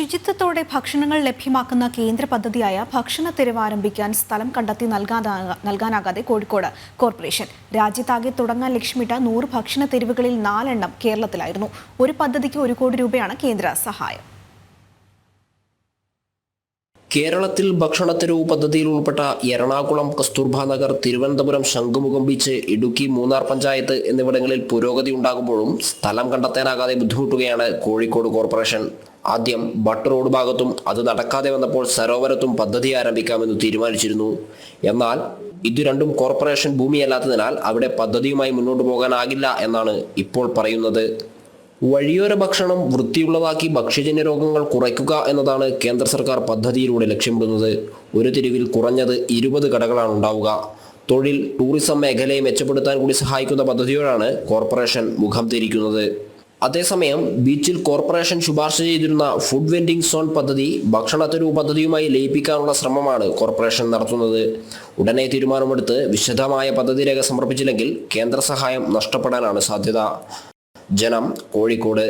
ശുചിത്വത്തോടെ ഭക്ഷണങ്ങൾ ലഭ്യമാക്കുന്ന കേന്ദ്ര പദ്ധതിയായ ഭക്ഷണ തെരുവ് ആരംഭിക്കാൻ സ്ഥലം കണ്ടെത്തി നൽകാനാകാതെ കോഴിക്കോട് കോർപ്പറേഷൻ. രാജ്യത്താകെ തുടങ്ങാൻ ലക്ഷ്യമിട്ട നൂറ് ഭക്ഷണ തെരുവുകളിൽ നാലെണ്ണം കേരളത്തിലായിരുന്നു. ഒരു പദ്ധതിക്ക് ഒരു കോടി രൂപയാണ് കേന്ദ്ര സഹായം. കേരളത്തിൽ ഭക്ഷണത്തെരുവ് പദ്ധതിയിൽ ഉൾപ്പെട്ട എറണാകുളം കസ്തൂർബ നഗർ തിരുവനന്തപുരം ശംഖുമുഖം ബീച്ച് ഇടുക്കി മൂന്നാർ പഞ്ചായത്ത് എന്നിവിടങ്ങളിൽ പുരോഗതി ഉണ്ടാകുമ്പോഴും സ്ഥലം കണ്ടെത്താനാകാതെ ബുദ്ധിമുട്ടുകയാണ് കോഴിക്കോട് കോർപ്പറേഷൻ. ആദ്യം ബട്ട് റോഡ് ഭാഗത്തും അത് നടക്കാതെ വന്നപ്പോൾ സരോവരത്തും പദ്ധതി ആരംഭിക്കാമെന്ന് തീരുമാനിച്ചിരുന്നു. എന്നാൽ ഇത് രണ്ടും കോർപ്പറേഷൻ ഭൂമിയല്ലാത്തതിനാൽ അവിടെ പദ്ധതിയുമായി മുന്നോട്ട് പോകാനാകില്ല എന്നാണ് ഇപ്പോൾ പറയുന്നത്. വഴിയോര ഭക്ഷണം വൃത്തിയുള്ളതാക്കി ഭക്ഷ്യജന്യ രോഗങ്ങൾ കുറയ്ക്കുക എന്നതാണ് കേന്ദ്ര സർക്കാർ പദ്ധതിയിലൂടെ ലക്ഷ്യമിടുന്നത് ഒരു തെരുവിൽ കുറഞ്ഞത് ഇരുപത് കടകളാണ് ഉണ്ടാവുക. തൊഴിൽ ടൂറിസം മേഖലയെ മെച്ചപ്പെടുത്താൻ കൂടി സഹായിക്കുന്ന പദ്ധതിയോടാണ് കോർപ്പറേഷൻ മുഖം തിരിക്കുന്നത്. അതേസമയം ബീച്ചിൽ കോർപ്പറേഷൻ ശുപാർശ ചെയ്തിരുന്ന ഫുഡ് വെൻഡിംഗ് സോൺ പദ്ധതി ഭക്ഷണത്തിനു പദ്ധതിയുമായി ലയിപ്പിക്കാനുള്ള ശ്രമമാണ് കോർപ്പറേഷൻ നടത്തുന്നത്. ഉടനെ തീരുമാനമെടുത്ത് വിശദമായ പദ്ധതി രേഖ സമർപ്പിച്ചില്ലെങ്കിൽ കേന്ദ്ര സഹായം നഷ്ടപ്പെടാനാണ് സാധ്യത. ജനം കോഴിക്കോട്